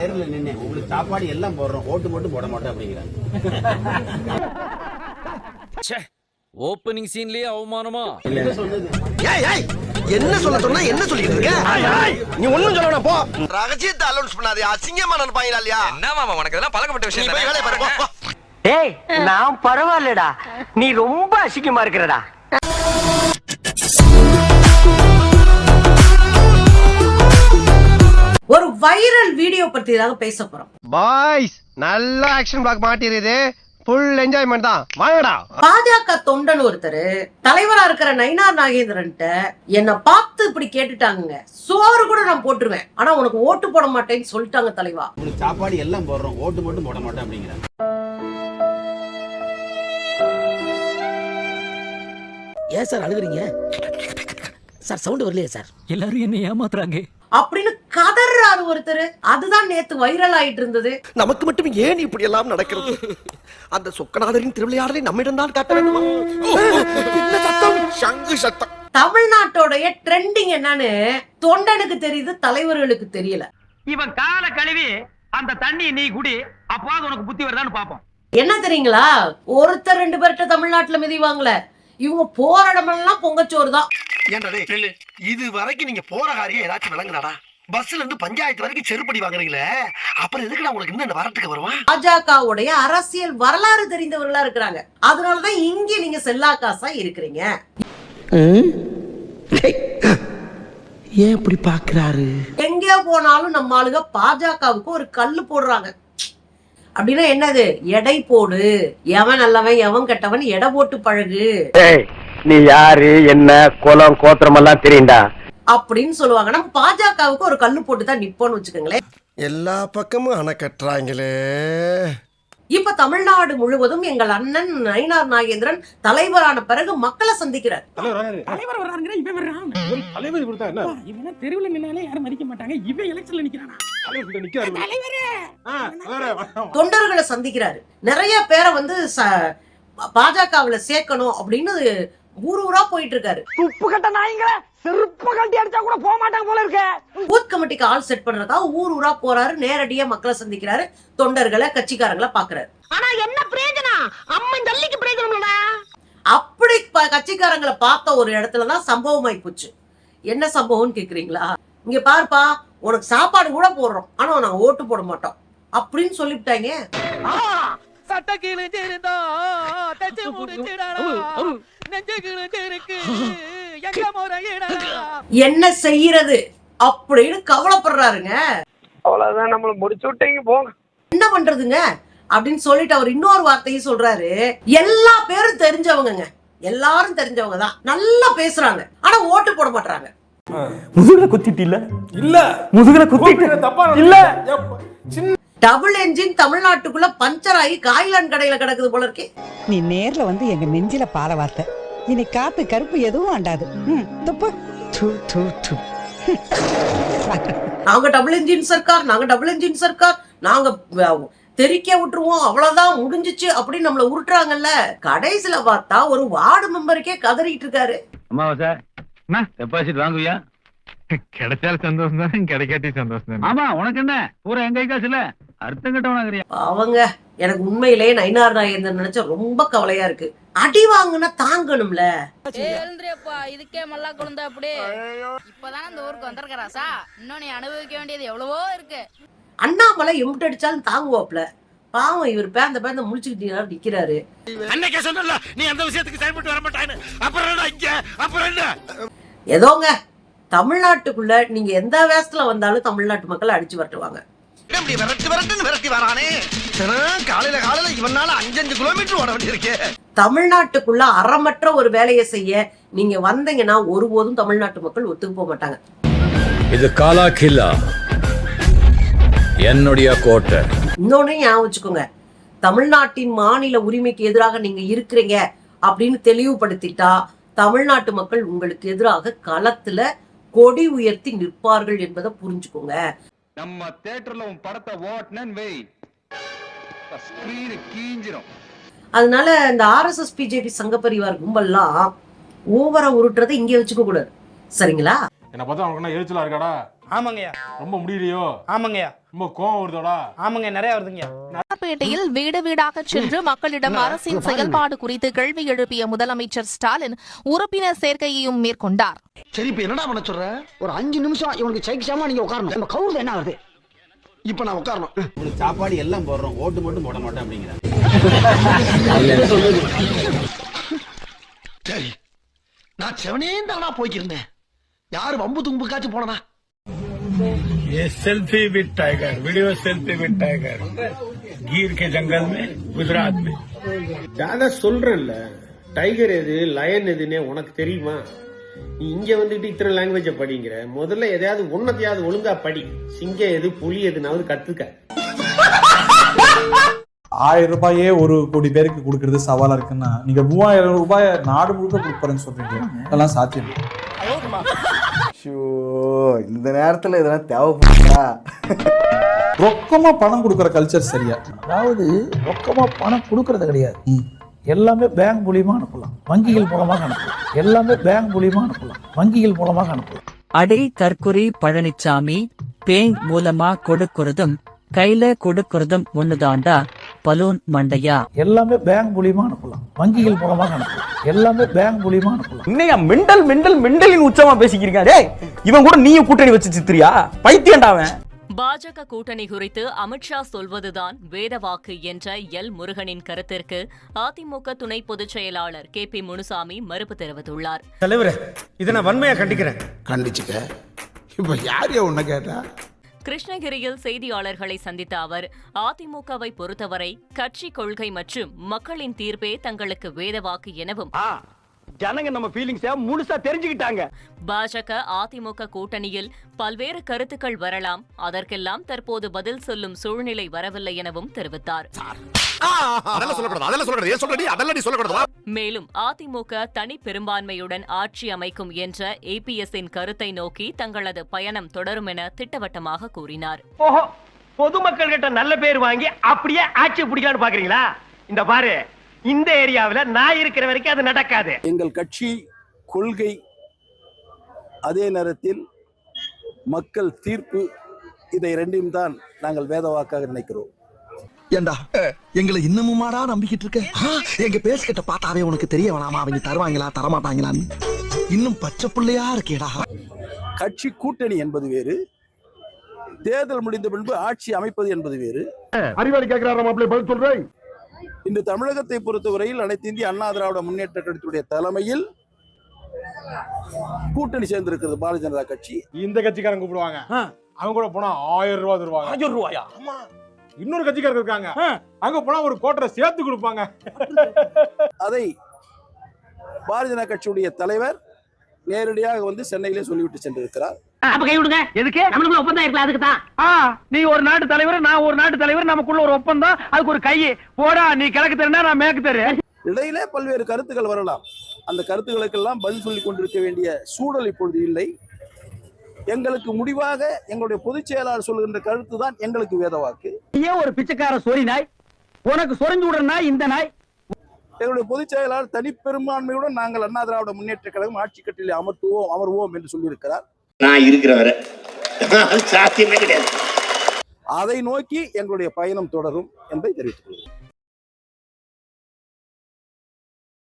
தேர்தல நின்று உங்களுக்கு சாப்பாடு எல்லாம் போடுறோம் ஓட்டு மட்டும் போட மாட்டோம் அப்படிங்கிறாங்க. ஓப்பனிங் சீன்லயே அவமானமா? என்ன ஏய் என்ன சொல்ல சொன்னா என்ன சொல்லிட்டு இருக்க? நீ ஒண்ணும் சொல்ல போ. ரகசியத்தை அலௌன்ஸ் பண்ணாதே அசிங்கமா நினைப்பாங்களா இல்லையா? என்ன மாமா உனக்கு இதெல்லாம் பழக்கப்பட்ட விஷயம் வேலையை பாரு போ, போ. ஏய் நான் பரவாயில்லடா. நீ ரொம்ப அசிங்கமா இருக்கிறடா. வைரல் வீடியோ பத்தி தாங்க பேச போறோம். பாய்ஸ் நல்ல ஆக்ஷன் பிளாக் மாட்டிருது ஃபுல் என்ஜாய்மெண்ட் தான். வாங்கடா. பாஜக தொண்டன் ஒருத்தர் தலைவரா இருக்கிற நயினார் நாகேந்திரன்ட்ட என்ன பார்த்து இப்படி கேட்டுட்டாங்க சோறு கூட நான் போட்டுருவேன். ஆனா உனக்கு ஓட்டு போட மாட்டேன்னு சொல்லிட்டாங்க தலைவா. உங்களுக்கு சாப்பாடு எல்லாம் போடுறோம். ஓட்டு மட்டும் போட மாட்டோம் அப்படிங்கிறாங்க. ஏன் சார் அழுகுறீங்க? சார் சவுண்ட் வரலையே சார். எல்லாரும் என்ன ஏமாத்துறாங்க. அப்படின்னு கதறாரு ஒருத்தர். அதுதான் நேத்து வைரல் ஆயிட்டு இருந்தது. நமக்கு மட்டும் ஏன் இப்படி எல்லாம் நடக்கிறது? அந்த சொக்கநாதரின் திருவிளையாடலை நம்மிடம் தான் காட்ட வேண்டுமா? சத்தம்? சங்கு சத்தம். தமிழ்நாட்டோடைய ட்ரெண்டிங் என்னன்னு தொண்டனுக்கு தெரியுது தலைவர்களுக்கு தெரியல. இவன் கால கழுவி அந்த தண்ணியை நீ குடி அப்போது உனக்கு புத்தி வருதான்னு பாப்போம் என்ன தெரியுங்களா? ஒருத்தர் ரெண்டு பேர்கிட்ட தமிழ்நாட்டுல மிதிவாங்கல இவங்க போற இடமெல்லாம் பொங்கச்சோறு தான் இது வரைக்கும் நீங்க போற காரியம் ஏதாச்சும் விளங்குறாடா பஸ்ல இருந்து பஞ்சாயத்து வரைக்கும் செருப்படி வாங்குறீங்களே? அப்புறம் எதுக்குடா உங்களுக்கு இன்னும் இந்த வரட்டுக்கு வருவான் பாஜகவுடைய அரசியல் வரலாறு தெரிந்தவர்களா இருக்கிறாங்க. அதனாலதான் இங்க நீங்க செல்லா காசா இருக்கிறீங்க. ஏன் இப்படி பாக்குறாரு? எங்க போனாலும் நம்ம ஆளுங்க பாஜகவுக்கு ஒரு கல்லு போடுறாங்க. அப்படின்னா என்னது? எடை போடு. எவன் நல்லவன் எவன் கெட்டவன் எடை போட்டு பழகு. நீ யாரு என்ன குலம் கோத்திரம் எல்லாம் தெரியும்டா. அப்படின்னு சொல்லுவாங்க. நம்ம பாஜகவுக்கு ஒரு கல்லு போட்டு தான் நிப்போம்னு வச்சுக்கோங்களேன். எல்லா பக்கமும் அணை கட்டுறாங்களே இப்ப தமிழ்நாடு முழுவதும் எங்கள் அண்ணன் நயினார் நாகேந்திரன் தலைவரான பிறகு மக்களை சந்திக்கிறார். தலைவர் வர்றாருங்கிற இவன் வர்றான் தலைவர் கொடுத்தா என்ன? இவன் தெருவுல நின்னாலே யாரும் மதிக்க மாட்டாங்க. இவன் எலெக்ஷன்ல நிக்கிறானா? தலைவரே தொண்டர்களை சந்திக்கிறாரு. நிறைய பேரை வந்து ச- பாஜகவுல சேர்க்கணும் அப்படின்னு ஊர் ஊரா போயிட்டு இருக்காரு துப்பு கட்ட நாய்ங்கள செருப்பு கட்டி அடிச்சா கூட போக மாட்டாங்க போல இருக்க. பூத் கமிட்டிக்கு ஆள் செட் பண்றதுக்காக ஊர் ஊரா போறாரு. நேரடியா மக்களை சந்திக்கிறாரு. தொண்டர்களை கட்சிக்காரங்களை பாக்குறாரு. ஆனா என்ன பிரயோஜனம்? அம்மன் ஜல்லிக்கு பிரயோஜனம்லடா. அப்படி கட்சிக்காரங்களை பார்த்த ஒரு இடத்துலதான் சம்பவம் ஆயி போச்சு. என்ன சம்பவம்னு கேக்குறீங்களா? இங்க பாருப்பா உனக்கு சாப்பாடு கூட போடுறோம். ஆனா நாங்க ஓட்டு போட மாட்டோம். அப்படின்னு சொல்லிவிட்டாங்க சட்ட கிழிஞ்சிருந்தா தச்சு முடிச்சிடடா நெஞ்சு கிழிஞ்சிருக்கு எங்க முறையிடடா என்ன செய்யறது அப்படின்னு கவலைப்படுறாருங்க. அவ்வளவுதான் நம்மள முடிச்சு விட்டீங்க போங்க. என்ன பண்றதுங்க? அப்படின்னு சொல்லிட்டு அவர் இன்னொரு வார்த்தையும் சொல்றாரு. எல்லா பேரும் தெரிஞ்சவங்கங்க. எல்லாரும் தெரிஞ்சவங்க தான் நல்லா பேசுறாங்க. ஆனா ஓட்டு போட மாட்டாங்க முதுகுல குத்திட்டு இல்ல? இல்ல. முதுகுல குத்திட்டு தப்பா இல்ல. டபுள் என்ஜின் தமிழ்நாட்டுக்குள்ள பஞ்சர் ஆகி காய்லான் கடையில கிடக்குது போல இருக்கே. நீ நேர்ல வந்து எங்க நெஞ்சில பால வார்த்த. இனி காத்து கருப்பு எதுவும் ஆண்டாது. ம், துப்பு து, து, து. நாங்க டபுள் என்ஜின் சர்க்கார் நாங்க டபுள் என்ஜின் சர்க்கார். நாங்க அஹ், தெறிக்க விட்டுருவோம். அவ்வளவுதான் முடிஞ்சுச்சு அப்படின்னு நம்மள உருட்டுறாங்கல்ல. கடைசியில பார்த்தா ஒரு வார்டு மெம்பருக்கே கதறிட்டு இருக்காரு. அம்மாவா சார்? வாங்குவியா? கிடைச்சாலும் சந்தோஷம் தானே கிடைக்காட்டி சந்தோஷம் தானே ஆமா உனக்கு என்ன? பூரா எங்க காசு இல்ல அர்த்தம் கட்டவனாகிறியா அவங்க எனக்கு உண்மையிலேயே நயினார் நாகேந்திரன் நினைச்சா ரொம்ப கவலையா இருக்கு. அடி வாங்குனா தாங்கணும்ல. எழுந்திரியப்பா இதுக்கே மல்லா குழந்தை அப்படியே இப்பதானே இந்த ஊருக்கு வந்திருக்கறாசா இன்னும் நீ அனுபவிக்க வேண்டியது எவ்வளவோ இருக்கு. அண்ணாமலை எம்பிட்டு அடிச்சாலும் தாங்குவாப்ல பாவம் இவர் பேந்த பேந்த முழிச்சுக்கிட்டீங்க நிக்கிறாரு. அன்னைக்கே சொன்னல நீ அந்த விஷயத்துக்கு செயல்பட்டு வர மாட்டான்னு அப்புறம் என்ன இங்க? அப்புறம் என்ன? ஏதோங்க தமிழ்நாட்டுக்குள்ள நீங்க எந்த வேஷத்துல வந்தாலும் தமிழ்நாட்டு மக்கள் அடிச்சு வரட்டுவாங்க. இப்படி விரட்டு விரட்டுன்னு விரட்டி வரானே. தினம் காலையில காலையில இவனால அஞ்சஞ்சு கிலோமீட்டர் ஓட வேண்டியிருக்கே. தமிழ்நாட்டுக்குள்ள அறமற்ற ஒரு வேலையை செய்ய நீங்க வந்தீங்கன்னா ஒருபோதும் தமிழ்நாட்டு மக்கள் ஒத்துக்கு போக மாட்டாங்க. இது காலா கில்லா. என்னுடைய கோட்டை. இன்னொன்னு ஞாபகம் வச்சுக்கோங்க. தமிழ்நாட்டின் மாநில உரிமைக்கு எதிராக நீங்க இருக்கிறீங்க அப்படின்னு தெளிவுபடுத்திட்டா தமிழ்நாட்டு மக்கள் உங்களுக்கு எதிராக களத்துல கொடி உயர்த்தி நிற்பார்கள் என்பதை புரிஞ்சுக்கோங்க. நம்ம தியேட்டர்ல உன் படத்தை ஓட்டுனேன்னு வை. ஸ்கிரீன் கீஞ்சிரும். அதனால இந்த ஆர்எஸ்எஸ் பிஜேபி சங்க பரிவார் கும்பல்லாம் ஓவரா உருட்டுறதை இங்கே வச்சுக்க கூடாது சரிங்களா? என்ன பார்த்தா உனக்கு என்ன எரிச்சலா இருக்காடா? ஆமாங்கய்யா. ரொம்ப முடியலையோ? ஆமாங்கய்யா. ரொம்ப கோவம் வருதோடா? ஆமாங்க நிறைய வருதுங்க பேட்டையில் வீடு வீடாக சென்று மக்களிடம் அரசின் செயல்பாடு குறித்து கேள்வி எழுப்பிய முதலமைச்சர் ஸ்டாலின் உறுப்பினர் சேர்க்கையையும் மேற்கொண்டார். சரி இப்ப என்னடா பண்ண சொல்ற? ஒரு அஞ்சு நிமிஷம் இவனுக்கு சைக்கிசாம நீங்க உட்காரணும். நம்ம கவுரு என்ன ஆகுது? இப்ப நான் உட்காரணும். உங்களுக்கு சாப்பாடு எல்லாம் போடுறோம். ஓட்டு மட்டும் போட மாட்டோம் அப்படிங்கிறாங்க சரி. நான் செவனே தானா போய்க்கிருந்தேன். யாரு வம்பு தும்புக்காச்சும் போனனா selfie with tiger video selfie with tiger Gir के जंगल में गुजरात में அதான் சொல்றேன்ல டைகர் எது லயன் எதுன்னே உனக்கு தெரியுமா நீ இங்க வந்துட்டு இத்தனை லாங்குவேஜ படிங்கிற முதல்ல எதையாவது ஒன்னத்தையாவது ஒழுங்கா படி சிங்கம் எது புலி எதுனாவது கத்துக்க ஆயிரம் ரூபாயே ஒரு கோடி பேருக்கு கொடுக்கறது சவாலா இருக்குன்னா நீங்க மூவாயிரம் ரூபாய் நாடு முழுக்க கொடுப்பறேன்னு சொல்றீங்க அதெல்லாம் சாத்தியம் இந்த நேரத்துல இதெல்லாம் தேவைப்படுதா ரொக்கமா பணம் கொடுக்கற கல்ச்சர் சரியா? அதாவது ரொக்கமா பணம் கொடுக்கறது கிடையாது. எல்லாமே பேங்க் மூலியமா அனுப்பலாம். வங்கிகள் மூலமாக அனுப்பலாம். எல்லாமே பேங்க் மூலியமா அனுப்பலாம். வங்கிகள் மூலமாக அனுப்பலாம். அடே தற்குறி பழனிச்சாமி பேங்க் மூலமா கொடுக்கறதும் கையில கொடுக்கறதும் ஒண்ணுதாண்டா? பலூன் மண்டையா? எல்லாமே பேங்க் மூலியமா அனுப்பலாம். வங்கிகள் மூலமாக அனுப்பலாம். எல்லாமே பேங்க் மூலியமா அனுப்பலாம். இன்னையா மெண்டல் மெண்டல் மெண்டலின் உச்சமா பேசிக்கிறீங்க டேய் இவன் கூட நீயும் கூட்டணி வச்சு சித்திரியா? பைத்தியம்டா அவன். பாஜக கூட்டணி குறித்து அமித்ஷா சொல்வதுதான் வேதவாக்கு என்ற எல் முருகனின் கருத்திற்கு அதிமுக துணை பொதுச் செயலாளர் கே பி முனுசாமி மறுப்பு தெரிவித்துள்ளார். தலைவரே இதை நான் வன்மையா கண்டிக்கிறேன். கண்டிச்சுக்க. இப்ப யார் உன்ன கேட்டா? கிருஷ்ணகிரியில் செய்தியாளர்களை சந்தித்த அவர் அதிமுகவை பொறுத்தவரை கட்சி கொள்கை மற்றும் மக்களின் தீர்ப்பே தங்களுக்கு வேதவாக்கு எனவும் ஜனங்க நம்ம ஃபீலிங்ஸ முழுசா தெரிஞ்சுக்கிட்டாங்க. பாஜக அதிமுக கூட்டணியில் பல்வேறு கருத்துக்கள் வரலாம். அதற்கெல்லாம் தற்போது பதில் சொல்லும் சூழ்நிலை வரவில்லை எனவும் தெரிவித்தார். அதெல்லாம் சொல்லக்கூடாது. அதெல்லாம் சொல்லக்கூடாது. ஏன் சொல்றடி அதெல்லாம் நீ சொல்லக்கூடாது? மேலும் அதிமுக தனி பெரும்பான்மையுடன் ஆட்சி அமைக்கும் என்ற ஏபிஎஸ்ஸின் கருத்தை நோக்கி தங்களது பயணம் தொடரும் என திட்டவட்டமாக கூறினார். பொதுமக்கள் கிட்ட நல்ல பேர் வாங்கி அப்படியே ஆட்சி பிடிக்கலாம்னு பாக்குறீங்களா? இந்த பாரு இந்த ஏரியாவுல நான் இருக்கிற வரைக்கும் அது நடக்காது. எங்கள் கட்சி கொள்கை அதே நேரத்தில் மக்கள் தீர்ப்பு இதை ரெண்டையும் தான் நாங்கள் வேதவாக்காக நினைக்கிறோம். ஏண்டா? எங்களை இன்னமுமாடா நம்பிக்கிட்டு இருக்க? எங்க பேசிக்கிட்ட பார்த்தாவே உனக்கு தெரிய வேணாமா? அவங்க தருவாங்களா தரமாட்டாங்களான்னு? இன்னும் பச்சை பிள்ளையா இருக்கேடா. கட்சி கூட்டணி என்பது வேறு தேர்தல் முடிந்த பின்பு ஆட்சி அமைப்பது என்பது வேறு. அறிவாளி கேட்கிறாரா மாப்பிள்ளை? பதில் சொல்றேன். இன்று தமிழகத்தை பொறுத்தவரையில் அனைத்து இந்திய அண்ணா திராவிட முன்னேற்ற கழகத்துடைய தலைமையில் கூட்டணி சேர்ந்திருக்கிறது பாரதிய ஜனதா கட்சி. இந்த கட்சிக்காரன் கூப்பிடுவாங்க. அவங்க கூட போனா ஆயிரம் ரூபாய் தருவாங்க. ஆயிரம் ரூபாயா? இன்னொரு கட்சிக்காரங்க இருக்காங்க. அங்க போனா ஒரு கோட்டரை சேர்த்து கொடுப்பாங்க. அதை பாரதிய ஜனதா கட்சியுடைய தலைவர் நேரடியாக வந்து சென்னையிலே சொல்லிவிட்டு சென்றிருக்கிறார். அப்ப கை விடுங்க எதுக்கு? நம்மளுக்குள்ள ஒப்பந்தம் இருக்கலாம் அதுக்கு தான். நீ ஒரு நாட்டு தலைவர் நான் ஒரு நாட்டு தலைவர் நமக்குள்ள ஒரு ஒப்பந்தம் அதுக்கு ஒரு கை. போடா நீ கிழக்கு தெருனா நான் மேற்கு தெரு. இடையிலே பல்வேறு கருத்துக்கள் வரலாம். அந்த கருத்துக்களுக்கெல்லாம் பதில் சொல்லிக் கொண்டிருக்க வேண்டிய சூழல் இப்பொழுது இல்லை. எங்களுக்கு முடிவாக எங்களுடைய பொதுச் செயலாளர் சொல்லுகின்ற கருத்து தான் எங்களுக்கு வேதவாக்கு. ஏன் ஒரு பிச்சைக்கார சொறி நாய்? உனக்கு சொரிஞ்சு விடுற நாய் இந்த நாய். எங்களுடைய பொதுச் செயலாளர் தனிப்பெரும்பான்மையுடன் நாங்கள் அண்ணா திராவிட முன்னேற்ற கழகம் ஆட்சி கட்டிலே அமர்த்துவோம் அமர்வோம் என்று சொல்லியிருக்கிறார். நான் இருக்கிற வரை. சாத்தியமே கிடையாது. அதை நோக்கி எங்களுடைய பயணம் தொடரும் என்பதை தெரிவித்துக் கொள்கிறேன்.